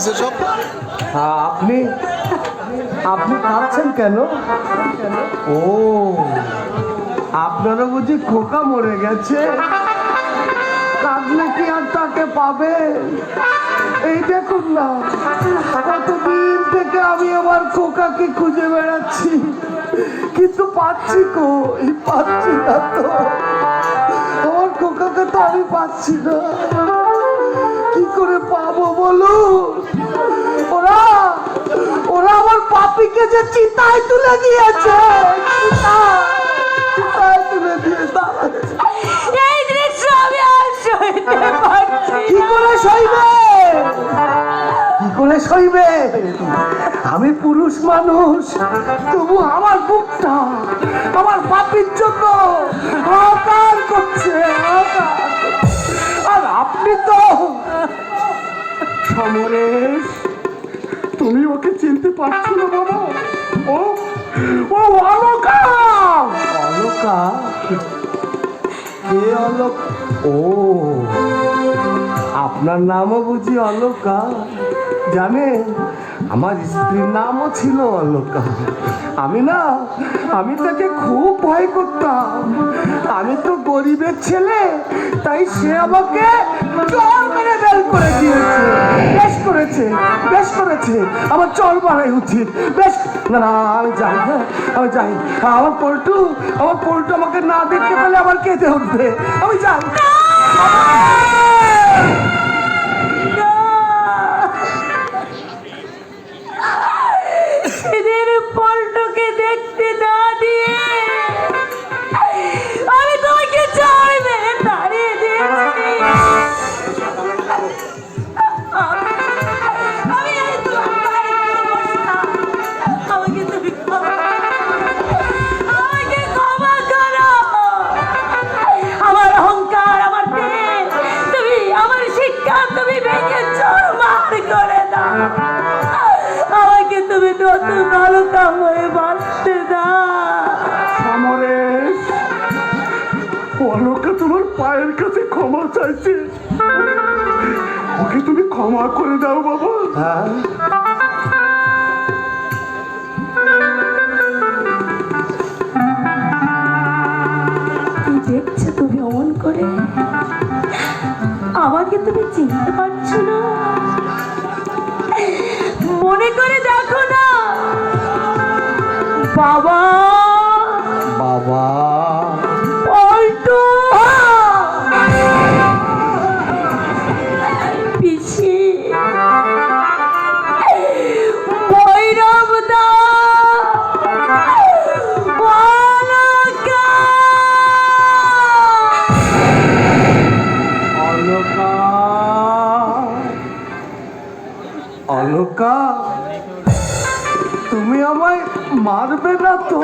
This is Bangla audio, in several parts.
হয়েছে সব আপনি আপনি কাঁদছেন কেন? ও আপনারা বুঝি খোকা মরে গেছে। কাঁদলে কি আর তাকে পাবে? এই দেখুন না কতদিন থেকে আমি আমার খোকাকে খুঁজে বেড়াচ্ছি। কিন্তু পাচ্ছি কো? এই পাচ্ছি না তো। আমার খোকাকে তো আমি পাচ্ছি না। কি করে পাবো বলো ওরা আমার পাপিকে যে চিতায় তুলে দিয়েছে। চিতায়, চিতায় তুলে দিয়েছে এই দৃশ্য আমি আর সইতে পারছি কি করে সইবে? কি করে সইবে? আমি পুরুষ মানুষ তবু আমার বুকটা আমার পাপির জন্য হাহাকার করছে। আর আপনি তো সমরেশ। তুমি ওকে চিনতে পারছ না, বাবা। ও ও, অলোকা! অলোকা? কে অলোক? ও, আপনার নামও বুঝি অলোকা। জানেন আমার স্ত্রীর নামও ছিল অলকা। আমি না, আমি তাকে খুব ভয় করতাম। আমি তো গরিবের ছেলে, তাই সে আমাকে চল মেরে বেল করে দিয়েছে। বেশ করেছে বেশ করেছে। আমার চল মারাই উচিত। বেশ, না না, আমি যাই হ্যাঁ আমি যাই। আমার পল্টু আমার পল্টু আমাকে না দেখতে পেলে আমার কেঁদে উঠবে। আমি যাই। নতুন হয়ে বাঁচতে সমরেশ অলকা তোমার পায়ের কাছে ক্ষমা চাইছে। ওকে তুমি ক্ষমা করে দাও বাবা। হ্যাঁ দেখছ তুমি অমন করে? আমাকে তুমি চিনতে পারছ না? মনে করে বাবা। বাবা। পল্টু পিসি। ভৈরব দা। অলকা। অলকা। তুমি আমায় মারবে না তো?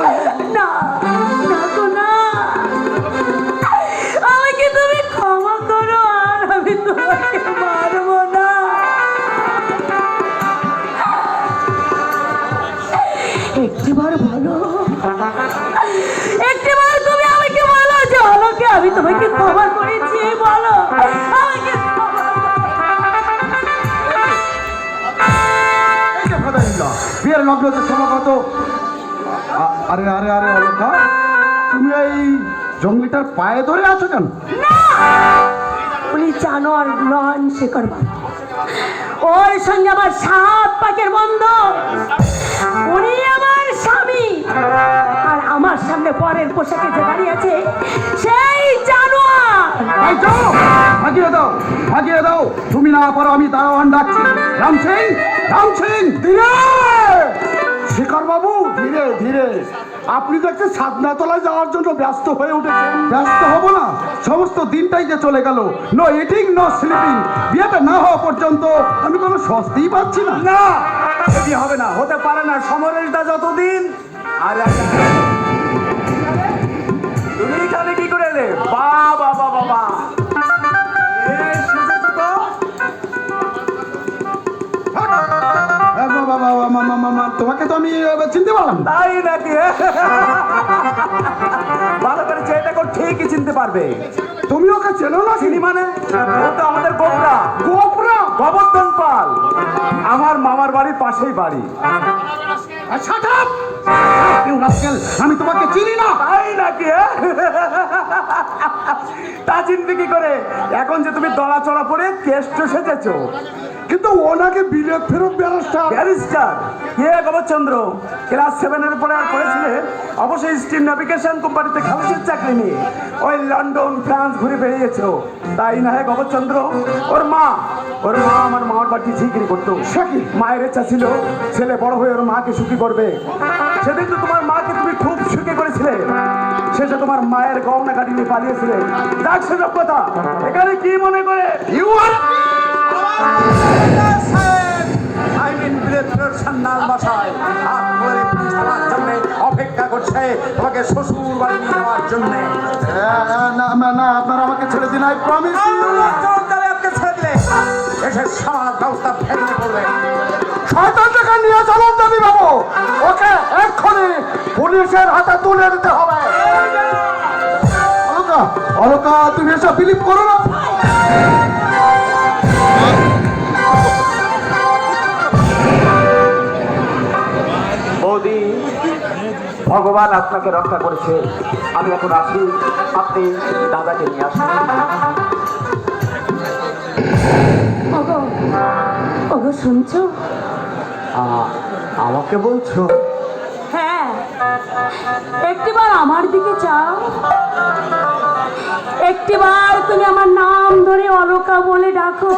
না দেখো না। আমাকে তুমি ক্ষমা করো, আর আমি তোমাকে মারবো না। একটিবার বলো। একটিবার তুমি আমাকে বলো যে অলকে আমি তোমাকে ক্ষমা করেছি, বলো। আমাকে বিয়ের লগ্ন সমাগত আরে আরে আরে অলকা তুমি এই জঙ্গলিটার পায়ে ধরে আছো কেন? উনি জানোয়ার নন শেখর ওর সঙ্গে আমার সাত পাকের বন্ধ। উনি আমার স্বামী। আর আমার সামনে পরের পোশাকে যে দাঁড়িয়ে আছে সেই জানোয়ার। দাও ভাগিয়ে দাও। তুমি না পারো আমি দারোয়ান ডাকছি। রাম সিং রাম সিং শেখর বাবু ধীরে ধীরে। আপনি দেখছি সাধনাতলায় যাওয়ার জন্য ব্যস্ত হয়ে উঠেছেন। ব্যস্ত হব না। সমস্ত দিনটাই যে চলে গেল। নো ইটিং নো স্লিপিং বিয়েটা না হওয়া পর্যন্ত আমি কোনো স্বস্তিই পাচ্ছি না। না। এটি হবে না। হতে পারে না সমরেশ দা যতদিন। আরে। তুমি এখানে কি করে বাবা! তোমাকে তো আমি চিনতে পারলাম না। তাই নাকি? ভালো করে চেয়ে দেখো ঠিকই চিনতে পারবে। তুমি ওকে চেনো না? চিনি মানে? ও তো আমাদের গোপরা। গোপরা? গোবর্ধন পাল। আমার মামার বাড়ির পাশেই বাড়ি! আমি তোমাকে চিনি না। তাই নাকি? তা চিনতে কি করে? এখন যে তুমি দলা চড়া পড়ে কেষ্ট সেজেছো কিন্তু ওনাকে বিলেত ফেরত ব্যারিস্টার ব্যারিস্টার কে গোবরচন্দ্র? ক্লাস সেভেনের পরে আর পড়েছিলে অবশ্যই স্টিম নেভিগেশন কোম্পানিতে খালাসের চাকরি নিয়ে। ওই লন্ডন ফ্রান্স ঘুরে বেরিয়েছো তাই না হে গোবরচন্দ্র? ওর মা ওর মা আমার মামার বাড়ি ঝিকিরি করতো? মায়ের ইচ্ছা ছিল ছেলে বড় হয়ে ওর মাকে সুখী করবে। সেদিন তো তোমার মাকে তুমি খুব সুখী করেছিলে। শেষে তোমার মায়ের গহনা কাটি নিয়ে পালিয়েছিলে। যাক সেসব কথা। এখানে কি মনে করে? ইউ আর অপেক্ষা করছে তোমাকে শ্বশুর বাড়ি নিয়ে যাওয়ার জন্য না না আপনারা আমাকে ছেড়ে দিন আই ছেড়ে দিলে এসে সমাজ ব্যবস্থা ভেঙে পড়বে নিয়ে চলুন দাবি বাবু ওকে এক্ষুনি পুলিশের হাতে তুলে দিতে হবে অলকা অলকা তুমি এসব বিলিভ করো না। ভগবান আপনাকে রক্ষা করেছে। আমি এখন আসি আপনি দাদাকে নিয়ে আসুন। ওগো শুনছো? আমাকে বলছো? হ্যাঁ একটিবার আমার দিকে চাও। একটিবার তুমি আমার নাম ধরে অলকা বলে ডাকো।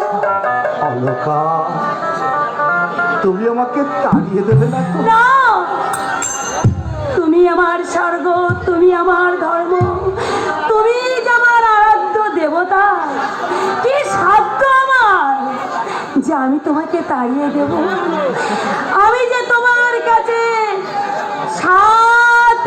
অলকা তুমি আমাকে তাড়িয়ে দেবে না আমার স্বর্গ, তুমি আমার ধর্ম, তুমি আমার আরাধ্য দেবতা, কি সাধ্য আমার যে আমি তোমাকে তাড়িয়ে দেব? আমি যে তোমার কাছে সাত